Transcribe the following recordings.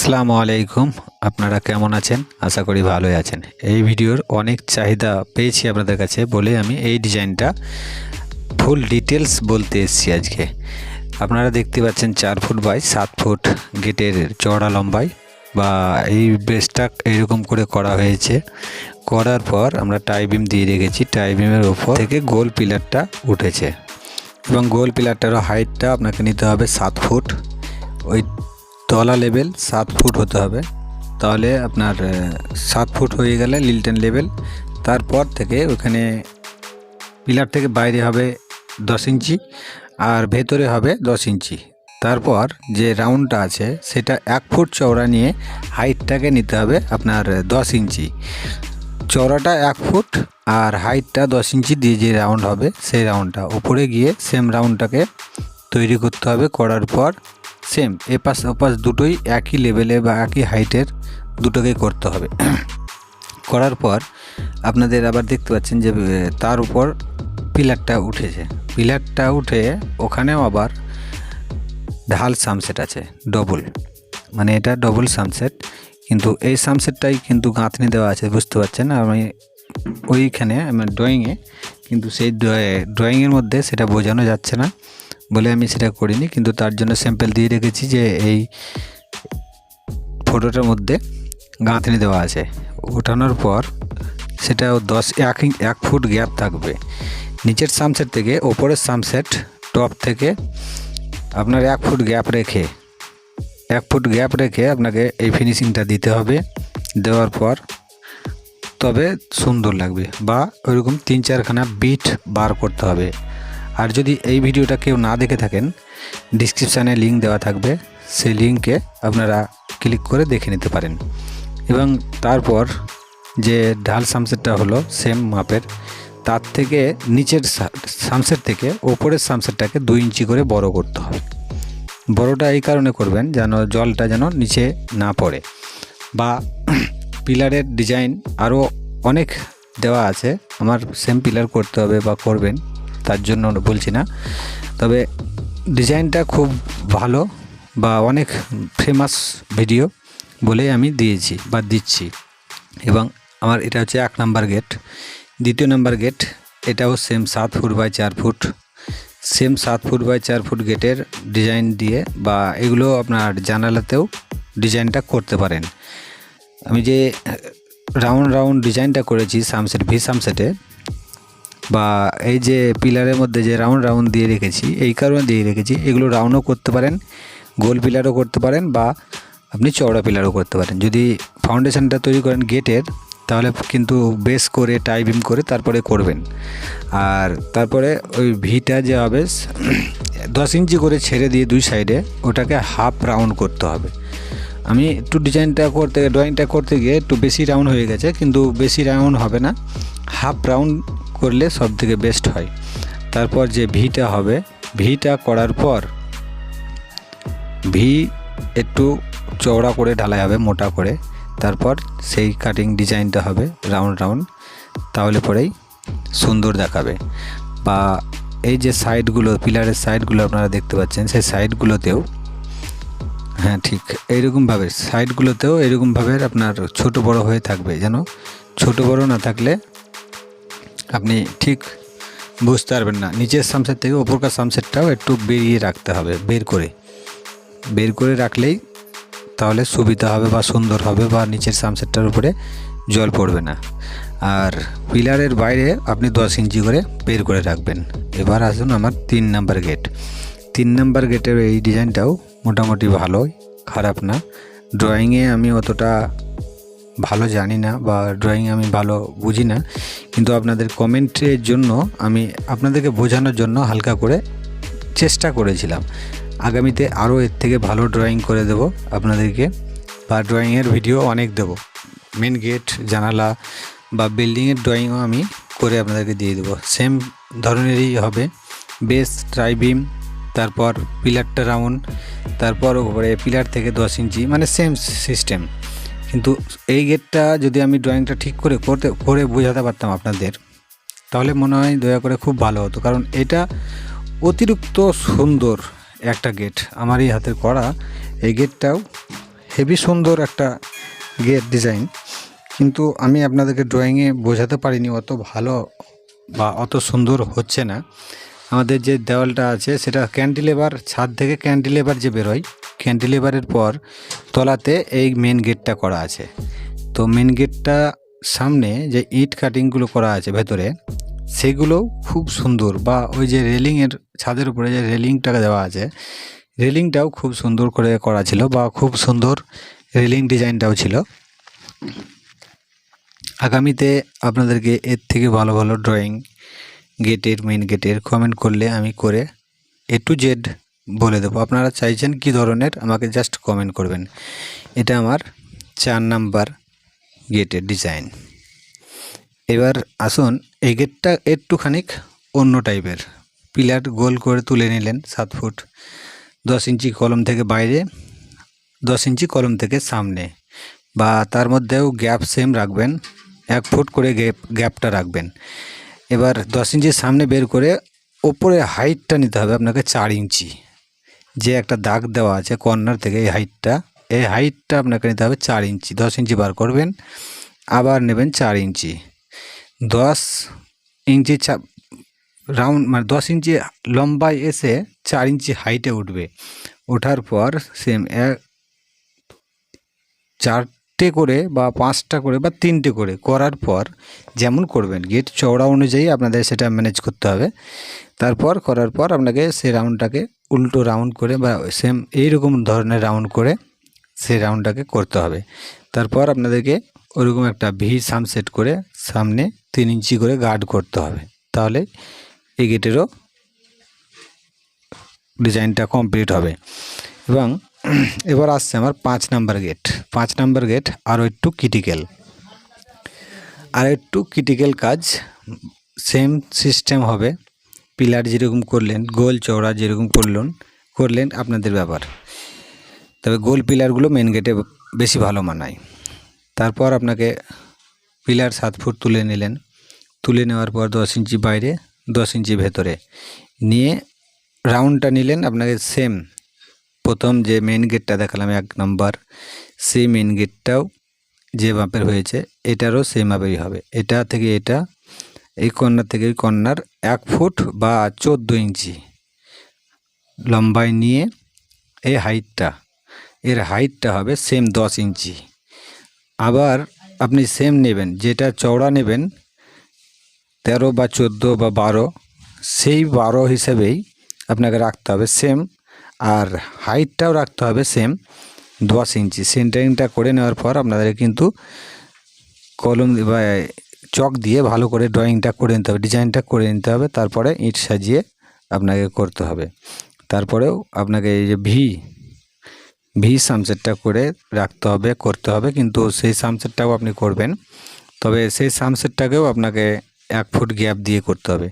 আসসালামু আলাইকুম। আপনারা কেমন আছেন? আশা করি ভালোই আছেন। এই ভিডিওর অনেক চাহিদা পেয়েছি আপনাদের কাছে বলে আমি এই ডিজাইনটা ফুল ডিটেলস বলতে এসেছি আজকে। আপনারা দেখতে পাচ্ছেন চার ফুট বাই সাত ফুট গেটের চওড়া লম্বাই বা এই বেসটা এরকম করে করা হয়েছে। করার পর আমরা টাইবিম দিয়ে রেখেছি। টাইবিমের ওপর থেকে গোল পিলারটা উঠেছে। এবং গোল পিলারটারও হাইটটা আপনাকে নিতে হবে সাত ফুট। ওই তলা লেভেল সাত ফুট হতে হবে। তাহলে আপনার সাত ফুট হয়ে গেলে লিলটেন লেভেল তারপর থেকে ওখানে পিলার থেকে বাইরে হবে দশ ইঞ্চি আর ভেতরে হবে দশ ইঞ্চি। তারপর যে রাউন্ডটা আছে, সেটা এক ফুট চওড়া নিয়ে হাইটটাকে নিতে হবে আপনার দশ ইঞ্চি। চওড়াটা এক ফুট আর হাইটটা দশ ইঞ্চি দিয়ে যে রাউন্ড হবে, সেই রাউন্ডটা ওপরে গিয়ে সেম রাউন্ডটাকে তৈরি করতে হবে, করার পর সেম এপাশ ওপাশ দুটোই একই লেভেলে বা একই হাইটের দুটোকে করতে হবে। করার পর আপনাদের আবার দেখতে পাচ্ছেন যে তার উপর পিলারটা উঠেছে। পিলারটা উঠে ওখানেও আবার ঢাল সামসেট আছে ডবল মানে এটা ডবল সামসেট কিন্তু এই সামসেটটাই কিন্তু গাঁথনি দেওয়া আছে, বুঝতে পারছেন? আমি ওইখানে, আমার ড্রয়িংয়ে কিন্তু সেই ড্রয়িংয়ের মধ্যে সেটা বোঝানো যাচ্ছে না। বলে আমি সেটা করিনি, কিন্তু তার জন্য স্যাম্পেল দিয়ে রেখেছি যে এই ফটোটার মধ্যে গাঁথনি দেওয়া আছে। ওঠানোর পর সেটা দশ, এক এক ফুট গ্যাপ থাকবে। নিচের সামসেট থেকে ওপরের সামসেট টপ থেকে আপনার এক ফুট গ্যাপ রেখে, এক ফুট গ্যাপ রেখে আপনাকে এই ফিনিশিংটা দিতে হবে। দেওয়ার পর তবে সুন্দর লাগবে বা ওইরকম তিন চারখানা বিট বার করতে হবে। আর যদি এই ভিডিওটা কেউ না দেখে থাকেন ডিসক্রিপশানে লিঙ্ক দেওয়া থাকবে। সেই লিঙ্কে আপনারা ক্লিক করে দেখে নিতে পারেন। এবং তারপর যে ঢাল সামসেটটা হলো সেম মাপের, তার থেকে নিচের সামসেট থেকে ওপরের সামসেটটাকে দুই ইঞ্চি করে বড় করতে হবে। বড়টা এই কারণে করবেন যেন জলটা যেন নিচে না পড়ে। বা পিলারের ডিজাইন আরও অনেক দেওয়া আছে। আমার সেম পিলার করতে হবে বা করবেন। তার জন্য বলছি না। তবে ডিজাইনটা খুব ভালো বা অনেক ফেমাস ভিডিও বলেই আমি দিয়েছি বা দিচ্ছি। এবং আমার এটা হচ্ছে এক নাম্বার গেট দ্বিতীয় নাম্বার গেট এটাও সেম সাত ফুট বাই চার ফুট। সেম সাত ফুট বাই চার ফুট গেটের ডিজাইন দিয়ে বা এগুলো আপনার জানালাতেও ডিজাইনটা করতে পারেন। আমি যে রাউন্ড রাউন্ড ডিজাইনটা করেছি সামসেট ভি সামসেটে বা এই যে পিলারের মধ্যে যে রাউন্ড রাউন্ড দিয়ে রেখেছি, এই কারণে দিয়ে রেখেছি, এগুলো রাউন্ডও করতে পারেন, গোল পিলারও করতে পারেন বা আপনি চওড়া পিলারও করতে পারেন। যদি ফাউন্ডেশনটা তৈরি করেন গেটের তাহলে কিন্তু বেস করে টাই বিম করে তারপরে করবেন। আর তারপরে ওই ভিটা যে হবে, দশ ইঞ্চি করে ছেড়ে দিয়ে দুই সাইডে ওটাকে হাফ রাউন্ড করতে হবে। আমি একটু ডিজাইনটা করতে ড্রয়িংটা করতে গিয়ে একটু বেশি রাউন্ড হয়ে গেছে, কিন্তু বেশি রাউন্ড হবে না। হাফ রাউন্ড করলে সব থেকে বেস্ট হয়। তারপর যে ভিটা হবে, ভিটা করার পর ভি একটু চওড়া করে ঢালাই হবে, মোটা করে। তারপর সেই কাটিং ডিজাইনটা হবে রাউন্ড রাউন্ড তাহলে পরেই সুন্দর দেখাবে। বা এই যে সাইডগুলো পিলারের সাইডগুলো আপনারা দেখতে পাচ্ছেন, সেই সাইডগুলোতেও হ্যাঁ ঠিক এইরকমভাবে সাইডগুলোতেও এরকমভাবে আপনার ছোট বড় হয়ে থাকবে যেন। ছোট বড় না থাকলে আপনি ঠিক বুঝতে পারবেন না। নিচের সামসেট থেকে ওপরকার সামসেটটাও একটু বেরিয়ে রাখতে হবে, বের করে। বের করে রাখলেই তাহলে সুবিধা হবে বা সুন্দর হবে বা নিচের সামসেটটার উপরে জল পড়বে না। আর পিলারের বাইরে আপনি দশ ইঞ্চি করে বের করে রাখবেন। এবার আসুন আমার তিন নাম্বার গেট তিন নাম্বার গেটের এই ডিজাইনটাও মোটামুটি ভালোই, খারাপ না। ড্রয়িংয়ে আমি অতটা ভালো জানি না বা ড্রয়িং আমি ভালো বুঝি না। কিন্তু আপনাদের কমেন্টের জন্য আমি আপনাদেরকে বোঝানোর জন্য হালকা করে চেষ্টা করেছিলাম। আগামীতে আরও এর থেকে ভালো ড্রয়িং করে দেব আপনাদেরকে বা ড্রয়িংয়ের ভিডিও অনেক দেব। মেন গেট জানালা বা বিল্ডিংয়ের ড্রয়িংও আমি করে আপনাদেরকে দিয়ে দেবো। সেম ধরনেরই হবে। বেস ট্রাইবিম তারপর পিলারটা রাউন্ড তারপর ওপরে পিলার থেকে দশ ইঞ্চি মানে সেম সিস্টেম কিন্তু এই গেটটা যদি আমি ড্রয়িংটা ঠিক করে করতে, করে বোঝাতে পারতাম আপনাদের, তাহলে মনে হয় দয়া করে খুব ভালো হতো। কারণ এটা অতিরিক্ত সুন্দর একটা গেট আমার এই হাতের করা এই গেটটাও হেভি সুন্দর একটা গেট ডিজাইন কিন্তু আমি আপনাদেরকে ড্রয়িংয়ে বোঝাতে পারিনি অত ভালো বা অত সুন্দর হচ্ছে না। আমাদের যে দেওয়ালটা আছে, সেটা ক্যান্টিলেভার ছাদ থেকে ক্যান্টিলেভার যে বেরোয় ক্যান্টিলেভারের পর তলাতে এই মেন গেটটা করা আছে। তো মেন গেটটা সামনে যে ইট কাটিংগুলো করা আছে ভেতরে, সেগুলো খুব সুন্দর বা ওই যে রেলিংয়ের ছাদের উপরে যে রেলিংটা দেওয়া আছে রেলিংটাও খুব সুন্দর করে করা ছিল বা খুব সুন্দর রেলিং ডিজাইনটাও ছিল। আগামীতে আপনাদেরকে এর থেকে ভালো ভালো ড্রয়িং গেটের মেন গেটের কমেন্ট করলে আমি করে এ টু জেড বলে দেবো। আপনারা চাইছেন কি ধরনের? আমাকে জাস্ট কমেন্ট করবেন। এটা আমার চার নাম্বার গেটের ডিজাইন এবার আসুন, এই গেটটা একটুখানিক অন্য টাইপের পিলার গোল করে তুলে নিলেন সাত ফুট। দশ ইঞ্চি কলম থেকে বাইরে, দশ ইঞ্চি কলম থেকে সামনে। বা তার মধ্যেও গ্যাপ সেম রাখবেন, এক ফুট করে গ্যাপ গ্যাপটা রাখবেন। এবার দশ ইঞ্চির সামনে বের করে ওপরে হাইটটা নিতে হবে আপনাকে চার ইঞ্চি। যে একটা দাগ দেওয়া আছে কর্নার থেকে এই হাইটটা এই হাইটটা আপনাকে নিতে হবে চার ইঞ্চি, দশ ইঞ্চি বার করবেন, আবার নেবেন চার ইঞ্চি। দশ ইঞ্চি রাউন্ড মানে দশ ইঞ্চি লম্বায় এসে চার ইঞ্চি হাইটে উঠবে। ওঠার পর সেম এক, চারটে করে বা পাঁচটা করে বা তিনটে করে করার পর যেমন করবেন গেট চওড়া অনুযায়ী আপনাদের সেটা ম্যানেজ করতে হবে। তারপর করার পর আপনাকে সেই রাউন্ডটাকে উল্টো রাউন্ড করে বা সেম এইরকম ধরনের রাউন্ড করে সেই রাউন্ডটাকে করতে হবে। তারপর আপনাদেরকে ওরকম একটা ভি সাম সেট করে সামনে তিন ইঞ্চি করে গার্ড করতে হবে। তাহলে এই গেটেরও ডিজাইনটা কমপ্লিট হবে। এবং এবার আসছে আমার পাঁচ নাম্বার গেট পাঁচ নাম্বার গেট আরও একটু ক্রিটিক্যাল আর একটু ক্রিটিক্যাল কাজ সেম সিস্টেম হবে। পিলার যেরকম করলেন, গোল চওড়া যেরকম করলেন করলেন আপনাদের ব্যাপার। তবে গোল পিলারগুলো মেন গেটে বেশি ভালো মানায়। তারপর আপনাকে পিলার সাত ফুট তুলে নিলেন। তুলে নেওয়ার পর দশ ইঞ্চি বাইরে, দশ ইঞ্চি ভেতরে। নিয়ে রাউন্ডটা নিলেন আপনাকে সেম প্রথম যে মেন গেটটা দেখালাম এক নম্বর সেই মেন গেটটাও যে মাপের হয়েছে, এটারও সেই মাপেরই হবে। এটা থেকে এটা এই কর্নার থেকে এই কর্নার এক ফুট বা চোদ্দ ইঞ্চি লম্বায় নিয়ে এই হাইটটা, এর হাইটটা হবে সেম দশ ইঞ্চি। আবার আপনি সেম নেবেন, যেটা চওড়া নেবেন, তেরো বা চোদ্দ বা বারো, সেই বারো হিসেবেই আপনাকে রাখতে হবে সেম আর হাইটটাও রাখতে হবে সেম দশ ইঞ্চি। সেন্টারিংটা করে নেওয়ার পর আপনাদের কিন্তু কলম বা চক দিয়ে ভালো করে ড্রয়িংটা করে নিতে হবে, ডিজাইনটা করে নিতে হবে, তারপরে ইট সাজিয়ে আপনাকে করতে হবে। তারপরেও আপনাকে এই যে ভি ভি সামসেটটা করে রাখতে হবে, করতে হবে, কিন্তু সেই সামসেটটাও আপনি করবেন। তবে সেই সামসেটটাকেও আপনাকে এক ফুট গ্যাপ দিয়ে করতে হবে।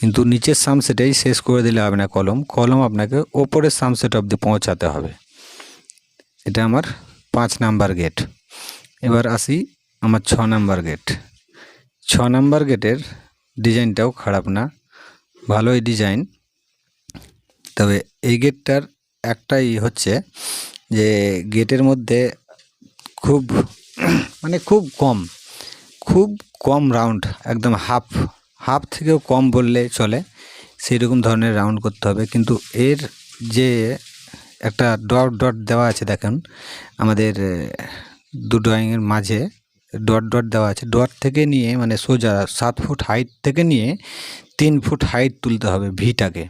কিন্তু নিচের সামসেটেই শেষ করে দিলে হবে না কলম কলম আপনাকে ওপরের সামসেট অবধি পৌঁছাতে হবে। এটা আমার পাঁচ নাম্বার গেট। এবার আসি আমার ছ নাম্বার গেট। ছ নাম্বার গেটের ডিজাইনটাও খারাপ না, ভালোই ডিজাইন। তবে এই গেটটার একটাই হচ্ছে যে গেটের মধ্যে খুব মানে খুব কম খুব কম রাউন্ড, একদম হাফ হাফ থেকেও কম বললে চলে সেই রকম ধরনের রাউন্ড করতে হবে। কিন্তু এর যে একটা ডট ডট দেওয়া আছে, দেখেন, আমাদের দু ড্রয়িংয়ের মাঝে ডট ডট দেওয়া আছে। ডট থেকে নিয়ে মানে সোজা সাত ফুট হাইট থেকে নিয়ে তিন ফুট হাইট তুলতে হবে ভিটাকে।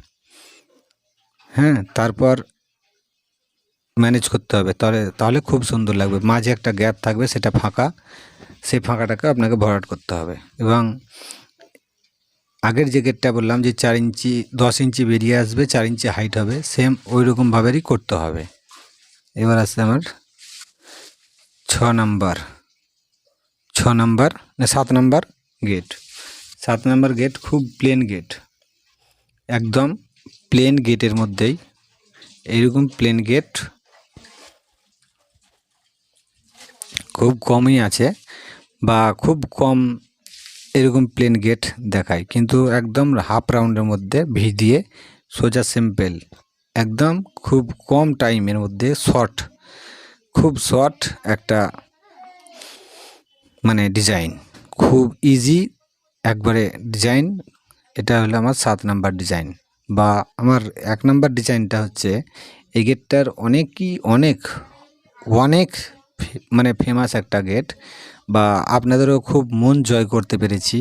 হ্যাঁ তারপর ম্যানেজ করতে হবে। তাহলে তাহলে খুব সুন্দর লাগবে। মাঝে একটা গ্যাপ থাকবে, সেটা ফাঁকা। সেই ফাঁকাটাকে আপনাকে ভরাট করতে হবে। এবং আগের যে গেটটা বললাম যে চার ইঞ্চি, দশ ইঞ্চি বেরিয়ে আসবে, চার ইঞ্চি হাইট হবে সেম ওই রকমভাবেরই করতে হবে। এবার আসছে আমার ছ নাম্বার ছ নাম্বার, না, সাত নাম্বার গেট সাত নাম্বার গেট খুব প্লেন গেট একদম প্লেন গেটের মধ্যেই। এইরকম প্লেন গেট খুব কমই আছে বা খুব কম এরকম প্লেন গেট দেখায়। কিন্তু একদম হাফ রাউন্ডের মধ্যে ভি দিয়ে সোজা সিম্পল একদম খুব কম টাইমের মধ্যে শর্ট খুব শর্ট একটা মানে ডিজাইন খুব ইজি একবারে ডিজাইন এটা হলো আমার সাত নাম্বার ডিজাইন বা আমার এক নাম্বার ডিজাইনটা হচ্ছে, এই গেটটার অনেকই, অনেক অনেক মানে ফেমাস একটা গেট বা আপনাদেরও খুব মন জয় করতে পেরেছি।